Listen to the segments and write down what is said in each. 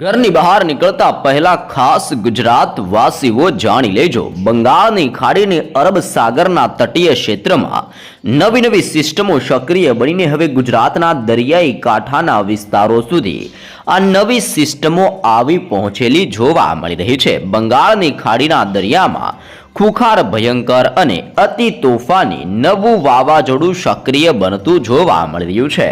ઘરની બહાર નીકળતા પહેલા ખાસ ગુજરાત વાસીઓ જાણી લેજો. બંગાળની ખાડીની અરબ સાગરના તટીય ક્ષેત્રમાં નવી નવી સિસ્ટમો સક્રિય બનીને હવે ગુજરાતના દરિયાઈ કાંઠાના વિસ્તારો સુધી આ નવી સિસ્ટમો આવી પહોંચેલી જોવા મળી રહી છે. બંગાળની ખાડીના દરિયામાં ખુખાર ભયંકર અને અતિ તોફાની નવું વાવાઝોડું સક્રિય બનતું જોવા મળ્યું છે.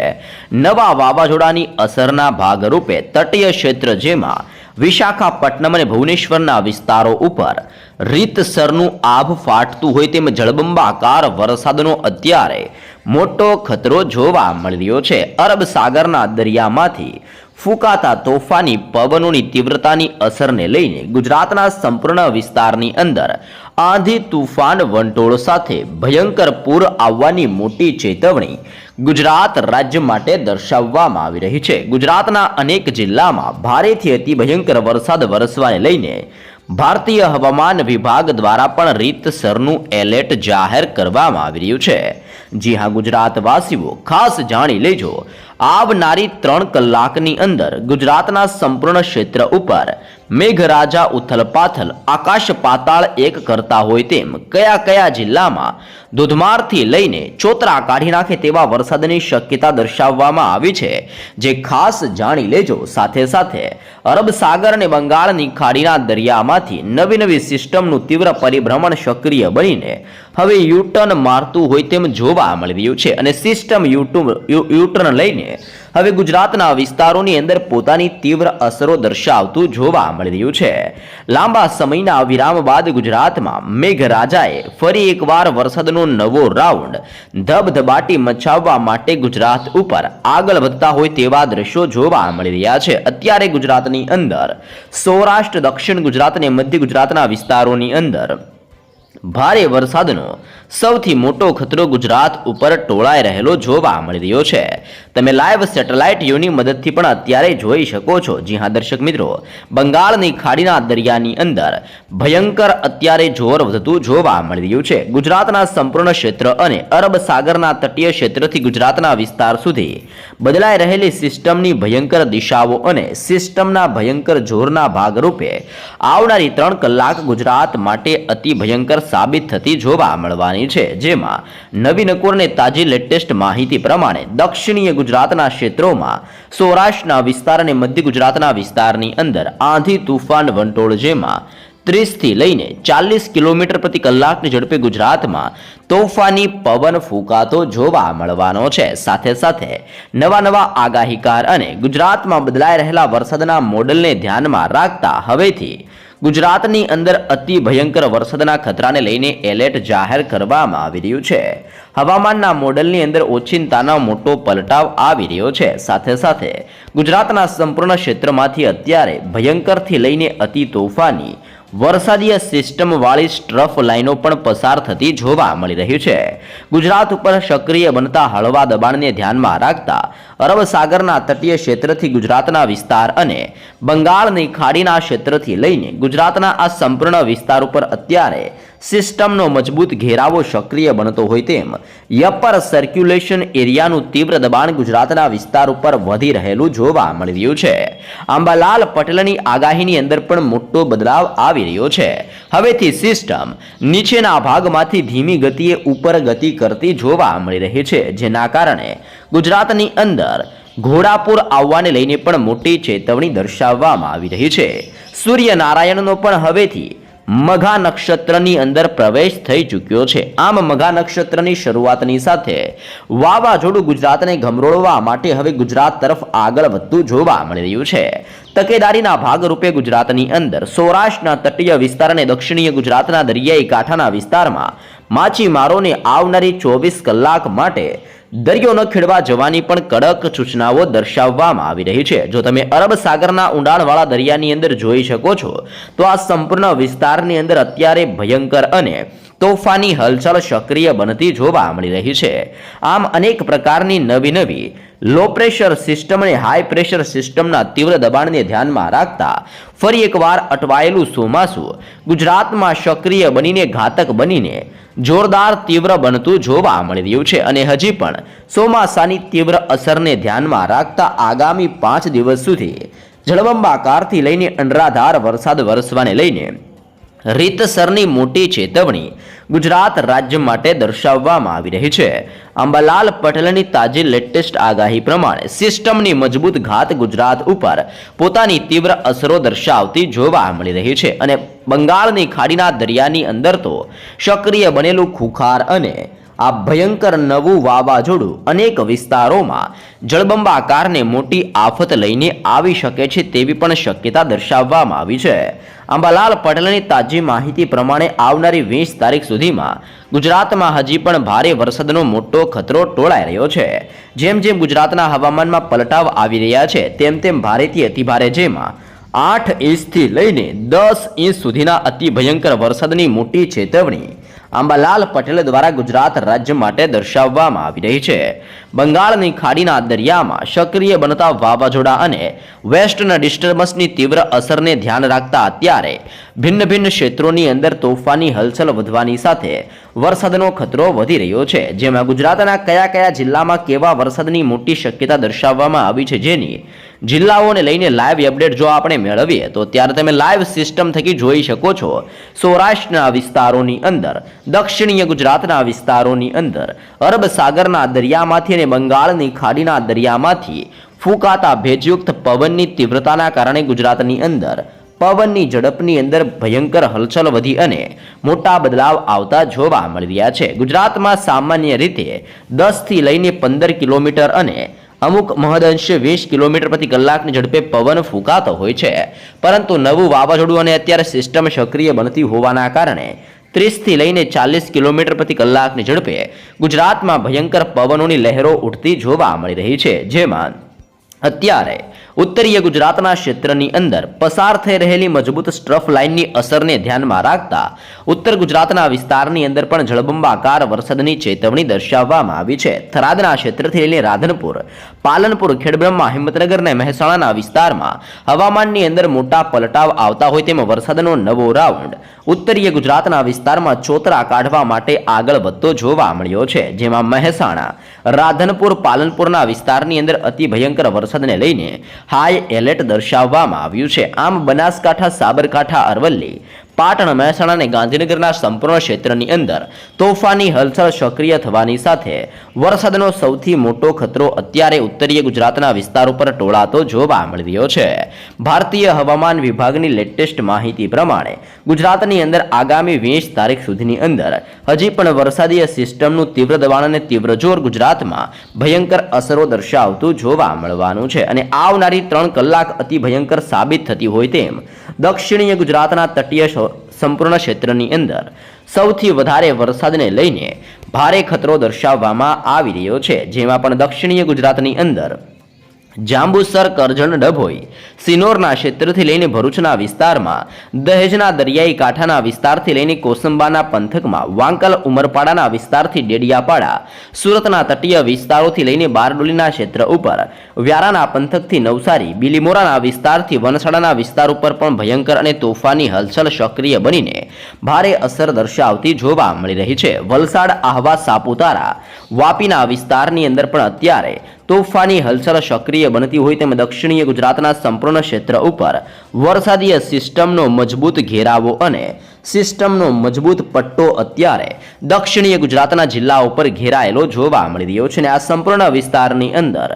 નવા વાવાઝોડાની અસરના ભાગરૂપે તટીય ક્ષેત્ર જેમાં વિશાખાપટ્ટનમ અને ભુવનેશ્વરના વિસ્તારો ઉપર રીતસરનું આભ ફાટતું હોય તેમ જળબંબાકાર વરસાદનો અત્યારે મોટો ખતરો જોવા મળ્યો છે. અરબ સાગરના દરિયામાંથી ફૂંકાતા તોફાની પવનોની તીવ્રતાની અસરને લઈને ગુજરાતના સંપૂર્ણ વિસ્તારની અંદર આંધી તુફાન વંટોળ સાથે ભયંકર પૂર આવવાની મોટી ચેતવણી ગુજરાત રાજ્ય માટે દર્શાવવામાં આવી રહી છે. ગુજરાતના અનેક જિલ્લામાં ભારેથી અતિ ભયંકર વરસાદ વરસવાને લઈને ભારતીય હવામાન વિભાગ દ્વારા પણ રીતસરનું એલર્ટ જાહેર કરવામાં આવી રહ્યું છે. જી હા, ગુજરાતવાસીઓ ખાસ જાણી લેજો આવનારી ત્રણ કલાકની અંદર ગુજરાતના સંપૂર્ણ ક્ષેત્ર ઉપર મેઘરાજા ઉથલપાથલ આકાશ પાતાળ એક કરતા હોય તેમ કયા કયા જિલ્લામાં ધોધમારથી લઈને ચોતરા કાઢી નાખે તેવા વરસાદની શક્યતા દર્શાવવામાં આવી છે, જે ખાસ જાણી લેજો. સાથે સાથે અરબ સાગર અને બંગાળની ખાડીના દરિયામાંથી નવી નવી સિસ્ટમનું તીવ્ર પરિભ્રમણ સક્રિય બનીને હવે યુટર્ન મારતું હોય તેમ જોવા મળી રહ્યું છે અને સિસ્ટમ યુટ્યુબ યુટર્ન લઈને હવે ગુજરાતના વિસ્તારોની અંદર પોતાની તીવ્ર અસરો દર્શાવતું જોવા મળી રહ્યું છે. લાંબા સમયના વિરામ બાદ ગુજરાતમાં મેઘરાજાએ ફરી એકવાર વરસાદનો નવો રાઉન્ડ ધબધબાટી મચાવવા માટે ગુજરાત ઉપર આગળ વધતા હોય તેવા દ્રશ્યો જોવા મળી રહ્યા છે. અત્યારે ગુજરાતની અંદર સૌરાષ્ટ્ર, દક્ષિણ ગુજરાત અને મધ્ય ગુજરાતના વિસ્તારોની અંદર ભારે વરસાદનો સૌથી મોટો ખતરો ગુજરાત ઉપર ટોળાઈ રહેલો જોવા મળી રહ્યો છે. તમે લાઈવ સેટેલાઇટ યુની મદદથી પણ અત્યારે જોઈ શકો છો. જી હા, દર્શક મિત્રો, બંગાળની ખાડીના દરિયાની અંદર ભયંકર અત્યારે જોર વધતું જોવા મળી રહ્યું છે. ગુજરાતના સંપૂર્ણ ક્ષેત્ર અને અરબ સાગરના તટીય ક્ષેત્રથી ગુજરાતના વિસ્તાર સુધી બદલાઈ રહેલી સિસ્ટમની ભયંકર દિશાઓ અને સિસ્ટમના ભયંકર જોરના ભાગરૂપે આવનારી ત્રણ કલાક ગુજરાત માટે અતિ ભયંકર સાબિત થતી જોવા મળવાની છે. જેમાં નવી નકોરને તાજી લેટેસ્ટ માહિતી પ્રમાણે દક્ષિણીય ગુજરાતના ક્ષેત્રોમાં સૌરાષ્ટ્રના વિસ્તાર અને મધ્ય ગુજરાતના વિસ્તારની અંદર આંધી તુફાન વંટોળ જેમાં ત્રીસથી લઈને ચાલીસ કિલોમીટર પ્રતિ કલાકની ઝડપે ગુજરાતમાં તોફાની પવન ફૂંકાતો જોવા મળવાનો છે. સાથે સાથે નવા નવા આગાહીકાર અને ગુજરાતમાં બદલાઈ રહેલા વરસાદના મોડલને ધ્યાનમાં રાખતા હવેથી ગુજરાતની અંદર અતિ ભયંકર વરસાદના ખતરાને લઈને એલર્ટ જાહેર કરવામાં આવી રહ્યું છે. હવામાનના મોડલની અંદર ઓચિંતાનો મોટો પલટાવ આવી રહ્યો છે. સાથે સાથે ગુજરાતના સંપૂર્ણ ક્ષેત્રમાંથી અત્યારે ભયંકરથી લઈને અતિ તોફાની વરસાદીય સિસ્ટમવાળી સ્ટ્રફ લાઇનો પણ પસાર થતી જોવા મળી રહી છે. ગુજરાત ઉપર સક્રિય બનતા હળવા દબાણને ધ્યાનમાં રાખતા અરબ સાગરના તટીય ક્ષેત્રથી ગુજરાતના વિસ્તાર અને બંગાળની ખાડીના ક્ષેત્રથી લઈને ગુજરાતના આ સંપૂર્ણ વિસ્તાર ઉપર અત્યારે સિસ્ટમનો મજબૂત ઘેરાવો સક્રિય બનતો હોય તેમ, યપર સર્ક્યુલેશન એરિયાનું તીવ્ર દબાણ ગુજરાતના વિસ્તાર ઉપર વધી રહેલું જોવા મળી રહ્યું છે. આંબાલાલ પટેલની આગાહીની અંદર પણ મોટો બદલાવ આવી રહ્યો છે. હવેથી સિસ્ટમ નીચેના ભાગમાંથી ધીમી ગતિએ ઉપર ગતિ કરતી જોવા મળી રહી છે, જેના કારણે ગુજરાતની અંદર ઘોડાપુર આવવાને લઈને પણ મોટી ચેતવણી દર્શાવવામાં આવી રહી છે. સૂર્યનારાયણનો પણ હવેથી મઘા નક્ષત્રની અંદર પ્રવેશ થઈ ચૂક્યો છે. આમ મઘા નક્ષત્રની શરૂઆતની સાથે વાવાઝોડું ગુજરાતને ગમરોળવા માટે હવે ગુજરાત તરફ આગળ વધતું જોવા મળી રહ્યું છે. તકેદારીના ભાગરૂપે ગુજરાતની અંદર સૌરાષ્ટ્રના તટીય વિસ્તાર અને દક્ષિણીય ગુજરાતના દરિયાઈ કાંઠાના વિસ્તારમાં માછીમારોને આવનારી ચોવીસ કલાક માટે દરિયો ન ખેડવા જવાની પણ કડક સૂચનાઓ દર્શાવવામાં આવી રહી છે. જો તમે અરબ સાગરના ઊંડાણવાળા દરિયાની અંદર જોઈ શકો છો, તો આ સંપૂર્ણ વિસ્તારની અંદર અત્યારે ભયંકર અને તોફાની હલચલ સક્રિય બનતી જોવા મળી રહી છે. આમ અનેક પ્રકારની નવી નવી લો પ્રેશર સિસ્ટમ અને હાઈ પ્રેશર સિસ્ટમના તીવ્ર દબાણને ધ્યાનમાં રાખતા ફરી એકવાર અટવાયેલું ચોમાસું ગુજરાતમાં સક્રિય બનીને ઘાતક બનીને જોરદાર તીવ્ર બનતું જોવા મળી રહ્યું છે અને હજી પણ ચોમાસાની તીવ્ર અસરને ધ્યાનમાં રાખતા આગામી પાંચ દિવસ સુધી જળબંબાકારથી લઈને અનરાધાર વરસાદ વરસવાને લઈને રીતસરની મોટી ચેતવણી ગુજરાત રાજ્ય માટે દર્શાવવામાં આવી રહી છે. અંબાલાલ પટેલની તાજી લેટેસ્ટ આગાહી પ્રમાણે સિસ્ટમની મજબૂત ઘાત ગુજરાત ઉપર પોતાની તીવ્ર અસરો દર્શાવતી જોવા મળી રહી છે અને બંગાળની ખાડીના દરિયાની અંદર તો સક્રિય બનેલું ખુખાર અને આ ભયંકર નવું વાવાઝોડું અનેક વિસ્તારોમાં જળબંબાકારને મોટી આફત લઈને આવી શકે છે તેવી પણ શક્યતા દર્શાવવામાં આવી છે. અંબાલાલ પટેલની તાજી માહિતી પ્રમાણે આવનારી વીસ તારીખ સુધીમાં ગુજરાતમાં હજી પણ ભારે વરસાદનો મોટો ખતરો ટોળાઈ રહ્યો છે. જેમ જેમ ગુજરાતના હવામાનમાં પલટાવ આવી રહ્યા છે, તેમ તેમ ભારેથી અતિભારે જેમાં આઠ ઇંચથી લઈને દસ ઇંચ સુધીના અતિ ભયંકર વરસાદની મોટી ચેતવણી અંબાલાલ પટેલ દ્વારા ગુજરાત રાજ્ય માટે દર્શાવવામાં આવી રહી છે. બંગાળની ખાડીના દરિયામાં સક્રિય બનતા વાવાઝોડા અને વેસ્ટના ડિસ્ટર્બન્સની તીવ્ર અસરને ધ્યાન રાખતા અત્યારે ભિન્ન ભિન્ન ક્ષેત્રોની અંદર તોફાની હલચલ વધવાની સાથે વરસાદનો ખતરો વધી રહ્યો છે. જેમાં ગુજરાતના કયા કયા જિલ્લામાં કેવા વરસાદની મોટી શક્યતા દર્શાવવામાં આવી છે જેની જિલ્લાઓને લઈને લાઈવ અપડેટ જો આપણે મેળવીએ, તો ત્યારે તમે લાઈવ સિસ્ટમ થકી જોઈ શકો છો. સૌરાષ્ટ્રના વિસ્તારોની અંદર, દક્ષિણીય ગુજરાતના વિસ્તારોની અંદર, અરબ સાગરના દરિયામાંથી અને બંગાળની ખાડીના દરિયામાંથી ફૂંકાતા ભેજયુક્ત પવનની તીવ્રતાના કારણે ગુજરાતની અંદર, પવનની ઝડપની અંદર ભયંકર હલચલ વધી અને મોટા બદલાવ આવતા જોવા મળી રહ્યા છે. ગુજરાતમાં સામાન્ય રીતે દસથી લઈને પંદર કિલોમીટર અને અમુક મહદઅંશે વીસ કિલોમીટર પ્રતિ કલાકની ઝડપે પવન ફૂંકાતો હોય છે. પરંતુ નવું વાવાઝોડું અને અત્યારે સિસ્ટમ સક્રિય બનતી હોવાના કારણે ત્રીસથી લઈને ચાલીસ કિલોમીટર પ્રતિ કલાકની ઝડપે ગુજરાતમાં ભયંકર પવનોની લહેરો ઉઠતી જોવા મળી રહી છે. જેમાં અત્યારે ઉત્તરીય ગુજરાતના ક્ષેત્રની અંદર પસાર થઈ રહેલી મજબૂત સ્ટ્રફ લાઇનની અસરને ધ્યાનમાં રાખતા ઉત્તર ગુજરાતના વિસ્તારની અંદર પણ જળબંબાકાર વરસાદની ચેતવણી દર્શાવવામાં આવી છે. થરાદના ક્ષેત્રથી લઈને રાધનપુર, પાલનપુર, ખેડબ્રહ્મા, હિંમતનગર અને મહેસાણાના વિસ્તારમાં હવામાનની અંદર મોટા પલટાવ આવતા હોય તેમ વરસાદનો નવો રાઉન્ડ ઉત્તરીય ગુજરાતના વિસ્તારમાં ચોતરા કાઢવા માટે આગળ વધતો જોવા મળ્યો છે. જેમાં મહેસાણા, રાધનપુર, પાલનપુરના વિસ્તારની અંદર અતિ ભયંકર વરસાદને લઈને હાઈ એલર્ટ દર્શાવવામાં આવ્યું છે. આમ બનાસકાંઠા સાબરકાંઠા અરવલ્લી પાટણ મહેસાણા અને ગાંધીનગરના સંપૂર્ણ ક્ષેત્રની અંદર તોફાની હલચલ સક્રિય થવાની સાથે વરસાદનો સૌથી મોટો ખતરો અત્યારે ઉત્તરીય ગુજરાતના વિસ્તારો પર ટોળાતો જોવા મળી રહ્યો છે. ભારતીય હવામાન વિભાગની લેટેસ્ટ માહિતી પ્રમાણે ગુજરાતની અંદર આગામી વીસ તારીખ સુધીની અંદર હજી પણ વરસાદીય સિસ્ટમનું તીવ્ર દબાણ અને તીવ્ર જોર ગુજરાતમાં ભયંકર અસરો દર્શાવતું જોવા મળવાનું છે. અને આવનારી ત્રણ કલાક અતિ ભયંકર સાબિત થતી હોય તેમ દક્ષિણીય ગુજરાતના તટીય સંપૂર્ણ ક્ષેત્રની અંદર સૌથી વધારે વરસાદને લઈને ભારે ખતરો દર્શાવવામાં આવી રહ્યો છે, જેમાં પણ દક્ષિણીય ગુજરાતની અંદર જાંબુસર કરજણ ડભોઈ સિનોરના ક્ષેત્રથી લઈને ભરૂચના વિસ્તારમાં, દહેજના દરિયાઈ કાંઠાના વિસ્તારથી લઈને કોસંબાના પંથકમાં, વાંકલ ઉમરપાડાના વિસ્તારથી ડેડિયાપાડા, સુરતના તટીય વિસ્તારોથી લઈને બારડોલીના ક્ષેત્ર ઉપર, વ્યારાના પંથકથી નવસારી, બિલીમોરાના વિસ્તારથી વનસાડાના વિસ્તાર ઉપર પણ ભયંકર અને તોફાની હલચલ સક્રિય બનીને ભારે અસર દર્શાવતી જોવા મળી રહી છે. વલસાડ, આહવા, સાપુતારા, વાપીના વિસ્તારની અંદર પણ અત્યારે તોફાની હલચલ સક્રિય બનતી હોય તેમ દક્ષિણીય ગુજરાતના સંપૂર્ણ ક્ષેત્ર ઉપર વરસાદીય સિસ્ટમનો મજબૂત ઘેરાવો અને સિસ્ટમનો મજબૂત પટ્ટો અત્યારે દક્ષિણીય ગુજરાતના જિલ્લા ઉપર ઘેરાયેલો જોવા મળી રહ્યો છે અને આ સંપૂર્ણ વિસ્તારની અંદર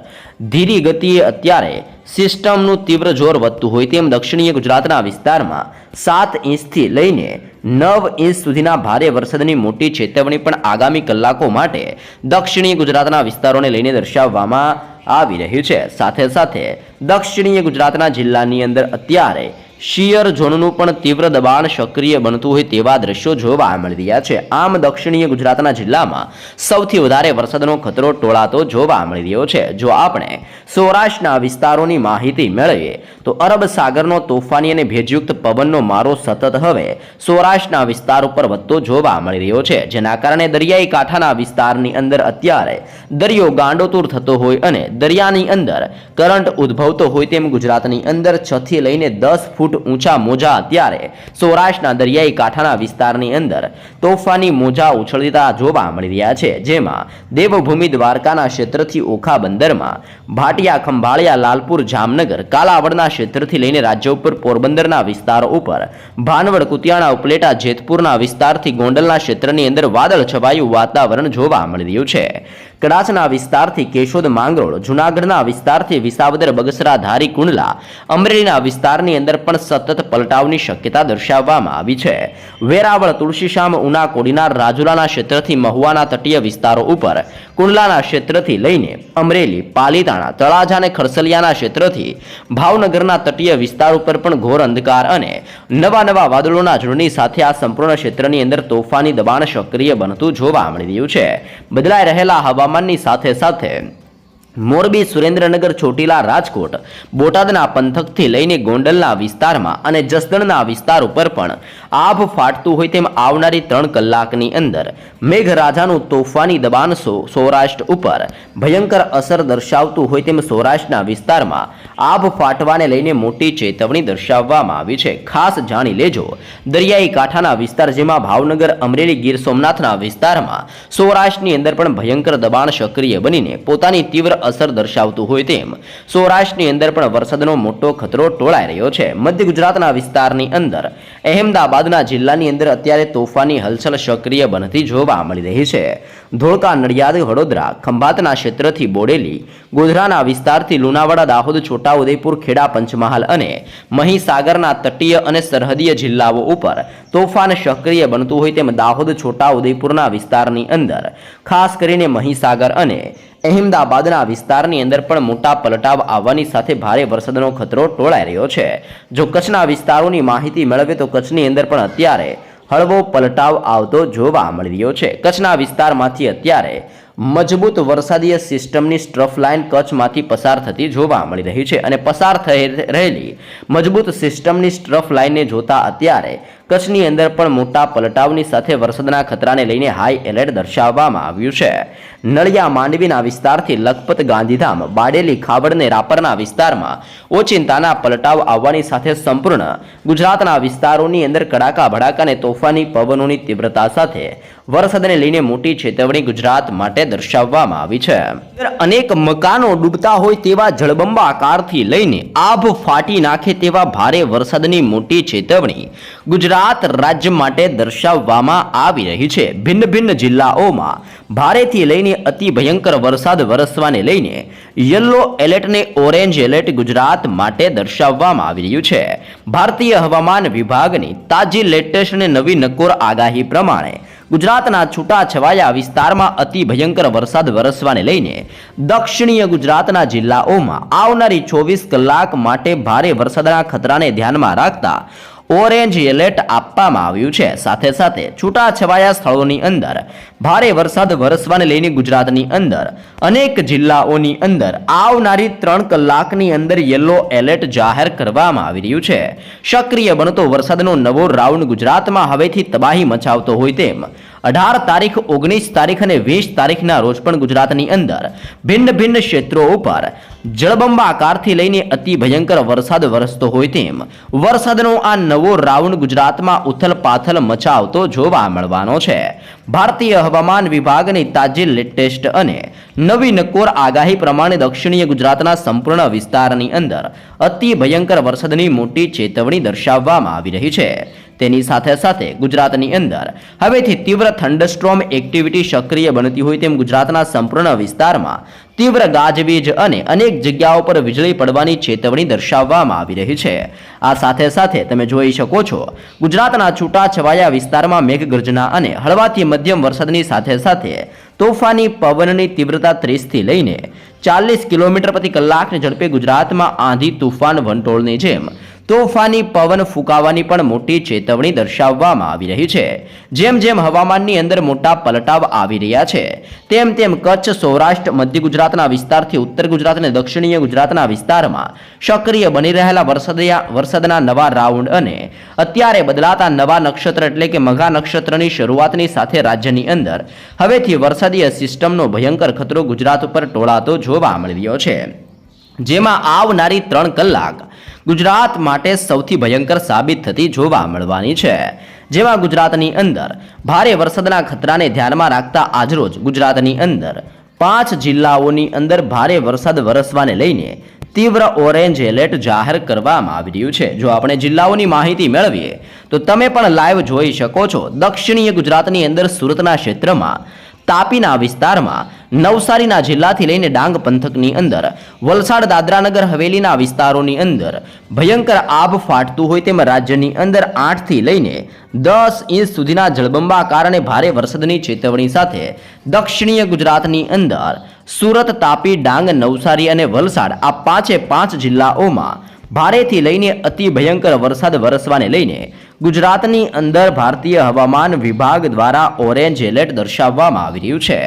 ધીરી ગતિએ અત્યારે સિસ્ટમનું તીવ્ર જોર વધતું હોય તેમ દક્ષિણીય ગુજરાતના વિસ્તારમાં સાત ઇંચથી લઈને નવ ઇંચ સુધીના ભારે વરસાદની મોટી ચેતવણી પણ આગામી કલાકો માટે દક્ષિણીય ગુજરાતના વિસ્તારોને લઈને દર્શાવવામાં આવી રહ્યું છે. સાથે સાથે દક્ષિણીય ગુજરાતના જિલ્લાની અંદર અત્યારે શિયર ઝોનનું પણ તીવ્ર દબાણ સક્રિય બનતું હોય તેવા દ્રશ્યો જોવા મળી રહ્યા છે. આમ દક્ષિણીય ગુજરાતના જિલ્લામાં સૌથી વધારે વરસાદનો ખતરો ટોળાતો જોવા મળી રહ્યો છે. જો આપણે સૌરાષ્ટ્રના વિસ્તારોની માહિતી મેળવીએ, તો અરબ સાગરનો તોફાની અને ભેજયુક્ત પવનનો મારો સતત હવે સૌરાષ્ટ્રના વિસ્તાર ઉપર વધતો જોવા મળી રહ્યો છે. જેના કારણે દરિયાઈ કાંઠાના વિસ્તારની અંદર અત્યારે દરિયો ગાંડોતૂર થતો હોય અને દરિયાની અંદર કરંટ ઉદ્ભવતો હોય તેમ ગુજરાતની અંદર છથી લઈને દસ ફૂટ ફૂટ ઊંચા મોજા અત્યારે સૌરાષ્ટ્રના દરિયાઈ કાંઠાના વિસ્તારની અંદર તોફાની મોજા ઉછળતા જોવા મળી રહ્યા છે, જેમાં દેવભૂમિ દ્વારકાના ક્ષેત્રથી ઓખા બંદરમાં, ભાટિયા ખંભાળિયા લાલપુર જામનગર, કાલાવડના ક્ષેત્રથી લઈને રાજ્ય ઉપર પોરબંદરના વિસ્તારો ઉપર, ભાનવડ, કુતિયાણા, ઉપલેટા, જેતપુરના વિસ્તારથી ગોંડલના ક્ષેત્રની અંદર વાદળ છવાયું વાતાવરણ જોવા મળી રહ્યું છે. કડાચના વિસ્તારથી કેશોદ માંગરોળ, જૂનાગઢના વિસ્તારથી વિસાવદર, બગસરા, ધારી, કુંડલા, અમરેલીના વિસ્તારની અંદર પણ સતત પલટાવની શક્યતા દર્શાવવામાં આવી છે. વેરાવળ, તુલસીશ્યામ, ઉના, કોડીનાર, રાજુલાના ક્ષેત્રથી મહુવાના તટીય વિસ્તારો ઉપર, કુંડલાના ક્ષેત્રથી લઈને અમરેલી, પાલીતાણા, તળાજા અને ખરસલિયાના ક્ષેત્રથી ભાવનગરના તટીય વિસ્તાર ઉપર પણ ઘોર અંધકાર અને નવા નવા વાદળોના ઝુંડની સાથે આ સંપૂર્ણ ક્ષેત્રની અંદર તોફાની દબાણ સક્રિય બનતું જોવા મળી રહ્યું છે. બદલાઈ રહેલા હવામાનની સાથે સાથે મોરબી સુરેન્દ્રનગર ચોટીલા રાજકોટ, બોટાદના પંથકથી લઈને ગોંડલના વિસ્તારમાં અને જસદણના વિસ્તાર ઉપર પણ આભ ફાટતું હોય તેમ આવનારી ત્રણ કલાકની અંદર મેઘરાજાનું તોફાની દબાણ સૌરાષ્ટ્ર ઉપર ભયંકર અસર દર્શાવતું હોય તેમ સૌરાષ્ટ્રના વિસ્તારમાં આભ ફાટવાને લઈને મોટી ચેતવણી દર્શાવવામાં આવી છે. ખાસ જાણી લેજો, દરિયાઈ કાંઠાના વિસ્તાર જેમાં ભાવનગર, અમરેલી, ગીર સોમનાથના વિસ્તારમાં સૌરાષ્ટ્રની અંદર પણ ભયંકર દબાણ સક્રિય બનીને પોતાની તીવ્ર અસર દર્શાવતું હોય તેમ. સૌરાષ્ટ્રની અંદર પણ વરસાદનો મોટો ખતરો ટોળાઈ રહ્યો છે. મધ્ય ગુજરાતના વિસ્તારની અંદર અહેમદાબાદના જિલ્લાની અંદર અત્યારે તોફાની હલચલ સક્રિય બનતી જોવા મળી રહી છે. ધોળકા નડિયાદ, વડોદરા, ખંભાતના ક્ષેત્રથી બોડેલી, ગોધરાના વિસ્તારથી લુણાવાડા, દાહોદ, છોટાઉદેપુર, ખેડા, પંચમહાલ અને મહીસાગરના તટીય અને સરહદીય જિલ્લાઓ ઉપર તોફાન સક્રિય બનતું હોય તેમ દાહોદ, છોટાઉદેપુરના વિસ્તારની અંદર, ખાસ કરીને મહીસાગર અને અહેમદાબાદના વિસ્તારની અંદર પણ મોટા પલટાવ આવવાની સાથે ભારે વરસાદનો ખતરો ટોળાઈ રહ્યો છે. જો કચ્છના વિસ્તારોની માહિતી મેળવે તો કચ્છની અંદર પણ અત્યારે હળવો પલટાવ આવતો જોવા મળી રહ્યો છે. કચ્છના વિસ્તારમાંથી અત્યારે મજબૂત વરસાદીય સિસ્ટમની સ્ટ્રફ લાઇન કચ્છમાંથી પસાર થતી જોવા મળી રહી છે અને પસાર થઈ રહેલી મજબૂત સિસ્ટમની સ્ટ્રફ લાઇનને જોતા અત્યારે કચ્છની અંદર પણ મોટા પલટાવની સાથે વરસાદના ખતરાને લઈને હાઈ એલર્ટ દર્શાવવામાં આવ્યું છે. નળિયા માંડવીના વિસ્તારથી લખપત ગાંધીધામ, બાડેલી ખાવડને રાપરના વિસ્તારમાં ઓચિંતાના પલટાવ આવવાની સાથે સંપૂર્ણ ગુજરાતના વિસ્તારોની અંદર કડાકા ભડાકા અને તોફાની પવનોની તીવ્રતા સાથે વરસાદને લઈને મોટી ચેતવણી ગુજરાત માટે દર્શાવવામાં આવી છે. અનેક મકાનો ડૂબતા હોય તેવા જળબંબાકારથી લઈને આભ ફાટી નાખે તેવા ભારે વરસાદની મોટી ચેતવણી ગુજરાત રાજ્ય માટે દર્શાવવામાં આવી રહી છે. ભિન્ન ભિન્ન જિલ્લાઓમાં ભારેથી લઈને અતિ ભયંકર વરસાદ વરસવાને લઈને યલો એલર્ટને ઓરેન્જ એલર્ટ ગુજરાત માટે દર્શાવવામાં આવી રહ્યું છે. ભારતીય હવામાન વિભાગની તાજી લેટેસ્ટ અને નવી નકોર આગાહી પ્રમાણે ગુજરાતના છૂટાછવાયા વિસ્તારમાં અતિ ભયંકર વરસાદ વરસવાને લઈને દક્ષિણીય ગુજરાતના જિલ્લાઓમાં આવનારી ચોવીસ કલાક માટે ભારે વરસાદના ખતરાને ધ્યાનમાં રાખતા ઓરેન્જ એલર્ટ આપવામાં આવ્યું છે. સાથે સાથે છૂટાછવાયા સ્થળોની અંદર ભારે વરસાદ વરસવાને લઈને ગુજરાતની અંદર અનેક જિલ્લાઓની અંદર આવનારી ત્રણ કલાકની અંદર યલો એલર્ટ જાહેર કરવામાં આવી રહ્યું છે. સક્રિય બનતો વરસાદનો નવો રાઉન્ડ ગુજરાતમાં હવેથી તબાહી મચાવતો હોય તેમ અઢાર તારીખ, ઓગણીસ તારીખ અને વીસ તારીખના રોજ પણ ગુજરાતની અંદર ભિન્ન ભિન્ન ક્ષેત્રો ઉપર જળબંબાકારથી લઈને અતિ ભયંકર વરસાદ વરસતો હોય તેમ વરસાદનો આ નવો રાઉન્ડ ગુજરાતમાં ઉથલ પાથલ મચાવતો જોવા મળવાનો છે. ભારતીય હવામાન વિભાગની તાજી લેટેસ્ટ અને નવી નકોર આગાહી પ્રમાણે દક્ષિણીય ગુજરાતના સંપૂર્ણ વિસ્તારની અંદર અતિ ભયંકર વરસાદની મોટી ચેતવણી દર્શાવવામાં આવી રહી છે. તેની સાથે સાથે ગુજરાતની અંદર હવેથી તીવ્ર થંડસ્ટ્રોમ એક્ટિવિટી સક્રિય બનતી હોય તેમ ગુજરાતના સંપૂર્ણ વિસ્તારમાં તીવ્ર ગાજવીજ અને અનેક જગ્યાઓ પર વીજળી પડવાની ચેતવણી દર્શાવવામાં આવી રહી છે. આ સાથે સાથે તમે જોઈ શકો છો, ગુજરાતના છૂટાછવાયા વિસ્તારમાં મેઘગર્જના અને હળવાથી મધ્યમ વરસાદની સાથે સાથે તોફાની પવનની તીવ્રતા ત્રીસથી લઈને ચાલીસ કિલોમીટર પ્રતિ કલાકની ઝડપે ગુજરાતમાં આંધી તુફાન વંટોળની જેમ તોફાની પવન ફૂંકાવાની પણ મોટી ચેતવણી દર્શાવવામાં આવી રહી છે. જેમ જેમ હવામાનની અંદર મોટા પલટાવ આવી રહ્યા છે, તેમ તેમ કચ્છ, સૌરાષ્ટ્ર, મધ્ય ગુજરાતના વિસ્તારથી ઉત્તર ગુજરાત અને દક્ષિણીય ગુજરાતના વિસ્તારમાં સક્રિય બની રહેલા વરસાદિયા, વરસાદના નવા રાઉન્ડ અને અત્યારે બદલાતા નવા નક્ષત્ર એટલે કે મઘા નક્ષત્રની શરૂઆતની સાથે રાજ્યની અંદર હવેથી વરસાદીય સિસ્ટમનો ભયંકર ખતરો ગુજરાત ઉપર ટોળાતો જોવા મળી રહ્યો છે. જેમાં આવનારી ત્રણ કલાક ગુજરાત માટે સૌથી ભયંકર સાબિત થતી જોવા મળવાની છે. જેમાં ગુજરાતની અંદર ભારે વરસાદના ખતરાને ધ્યાનમાં રાખતા આજરોજ ગુજરાતની અંદર પાંચ જિલ્લાઓની અંદર ભારે વરસાદ વરસવાને લઈને તીવ્ર ઓરેન્જ એલર્ટ જાહેર કરવામાં આવી રહ્યું છે. જો આપણે જિલ્લાઓની માહિતી મેળવીએ, તો તમે પણ લાઈવ જોઈ શકો છો. દક્ષિણીય ગુજરાતની અંદર સુરતના ક્ષેત્રમાં, તાપીના વિસ્તારમાં નવસારીના જિલ્લાથી લઈને ડાંગ પંથકની અંદર, વલસાડ દાદરાનગર હવેલીના વિસ્તારોની અંદર ભયંકર આબ ફાટતું હોય તેમ રાજ્યની અંદર આઠથી લઈને દસ ઇંચ સુધીના જળબંબા કારણે ભારે વરસાદની ચેતવણી સાથે દક્ષિણીય ગુજરાતની અંદર સુરત, તાપી, ડાંગ, નવસારી અને વલસાડ આ પાંચે પાંચ જિલ્લાઓમાં ભારેથી લઈને અતિ ભયંકર વરસાદ વરસવાને લઈને ગુજરાતની અંદર ભારતીય હવામાન વિભાગ દ્વારા ઓરેન્જ એલર્ટ દર્શાવવામાં આવી રહ્યું છે.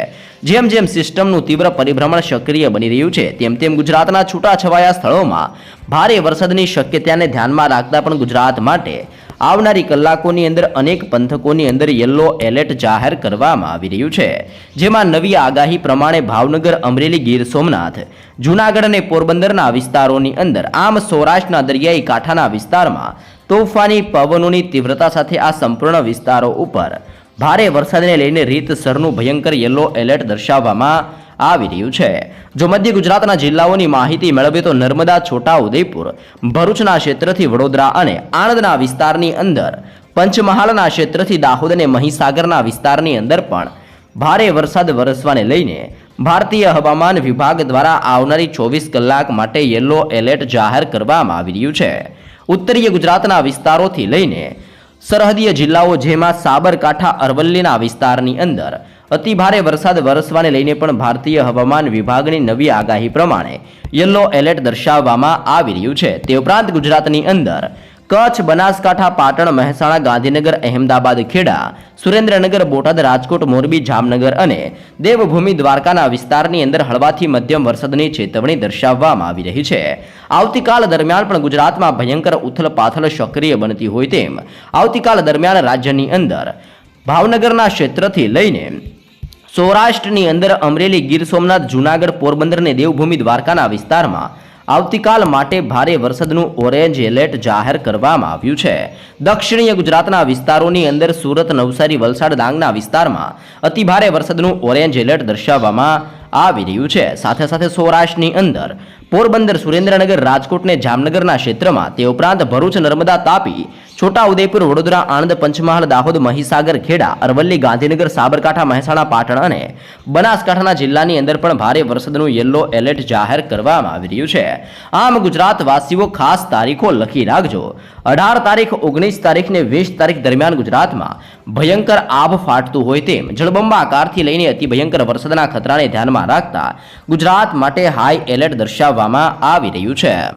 જેમ જેમ સિસ્ટમનું તીવ્ર પરિભ્રમણ સક્રિય બની રહ્યું છે, તેમ તેમ ગુજરાતના છૂટાછવાયા સ્થળોમાં ભારે વરસાદની શક્યતાને ધ્યાનમાં રાખતા પણ ગુજરાત માટે આવનારી કલાકોની અંદર અનેક પંથકોની અંદર યલો એલર્ટ જાહેર કરવામાં આવી રહ્યું છે. જેમાં નવી આગાહી પ્રમાણે ભાવનગર, અમરેલી, ગીર સોમનાથ, જૂનાગઢ અને પોરબંદરના વિસ્તારોની અંદર આમ સૌરાષ્ટ્રના દરિયાઈ કાંઠાના વિસ્તારમાં તોફાની પવનોની તીવ્રતા સાથે આ સંપૂર્ણ વિસ્તારો ઉપર ભારે વરસાદને લઈને રીતસરનું ભયંકર યલો એલર્ટ દર્શાવવામાં આવી રહ્યું છે. જો મધ્ય ગુજરાતના જિલ્લાઓની માહિતી મેળવે તો નર્મદા છોટા ઉદયપુર ભરૂચના ક્ષેત્રથી વડોદરા અને આણંદના વિસ્તારની અંદર, પંચમહાલના ક્ષેત્રથી દાહોદ અને મહીસાગરના વિસ્તારની અંદર પણ ભારે વરસાદ વરસવાને લઈને ભારતીય હવામાન વિભાગ દ્વારા આવનારી ચોવીસ કલાક માટે યલો એલર્ટ જાહેર કરવામાં આવી રહ્યું છે. ઉત્તરીય ગુજરાતના વિસ્તારોથી લઈને સરહદીય જિલ્લાઓ જેમાં સાબરકાંઠા, અરવલ્લીના વિસ્તારની અંદર અતિભારે વરસાદ વરસવાને લઈને પણ ભારતીય હવામાન વિભાગની નવી આગાહી પ્રમાણે યલો એલર્ટ દર્શાવવામાં આવી રહ્યું છે. તે ઉપરાંત ગુજરાતની અંદર કચ્છ બનાસકાંઠા પાટણ મહેસાણા ગાંધીનગર અહેમદાબાદ ખેડા સુરેન્દ્રનગર બોટાદ રાજકોટ મોરબી જામનગર અને દેવભૂમિ દ્વારકાના વિસ્તારની અંદર હળવાથી મધ્યમ વરસાદની ચેતવણી દર્શાવવામાં આવી રહી છે. આવતીકાલ દરમિયાન પણ ગુજરાતમાં ભયંકર ઉથલપાથલ સક્રિય બનતી હોય તેમ આવતીકાલ દરમિયાન રાજ્યની અંદર ભાવનગરના ક્ષેત્રથી લઈને સૌરાષ્ટ્રની અંદર અમરેલી ગીર સોમનાથ જૂનાગઢ પોરબંદર અને દેવભૂમિ દ્વારકાના વિસ્તારમાં આવતીકાલ માટે ભારે વરસાદનું ઓરેન્જ એલર્ટ જાહેર કરવામાં આવ્યું છે. દક્ષિણીય ગુજરાતના વિસ્તારોની અંદર સુરત, નવસારી, વલસાડ, ડાંગના વિસ્તારમાં અતિભારે વરસાદનું ઓરેન્જ એલર્ટ દર્શાવવામાં આવી રહ્યું છે. સાથે સાથે સૌરાષ્ટ્રની અંદર પોરબંદર સુરેન્દ્રનગર રાજકોટ ને જામનગરના ક્ષેત્રમાં તે ઉપરાંત ભરૂચ નર્મદા તાપી છોટા વડોદરા, આણંદ, પંચમહાલ, દાહોદ, મહીસાગર, ખેડા, અરવલ્લી, ગાંધીનગર, સાબરકાંઠા, મહેસાણા, પાટણ અને બનાસકાંઠાના જિલ્લાની અંદર પણ ભારે વરસાદનું યલો એલર્ટ જાહેર કરવામાં આવી રહ્યું છે. આમ ગુજરાત વાસીઓ ખાસ તારીખો લખી રાખજો. અઢાર તારીખ, ઓગણીસ તારીખ ને વીસ તારીખ દરમિયાન ગુજરાતમાં ભયંકર આભ ફાટતું હોય તેમ જળબંબાકારથી લઈને અતિ ભયંકર વરસાદના ખતરાને ધ્યાનમાં રાખતા ગુજરાત માટે હાઈ એલર્ટ દર્શાવવામાં આવી રહ્યું છે.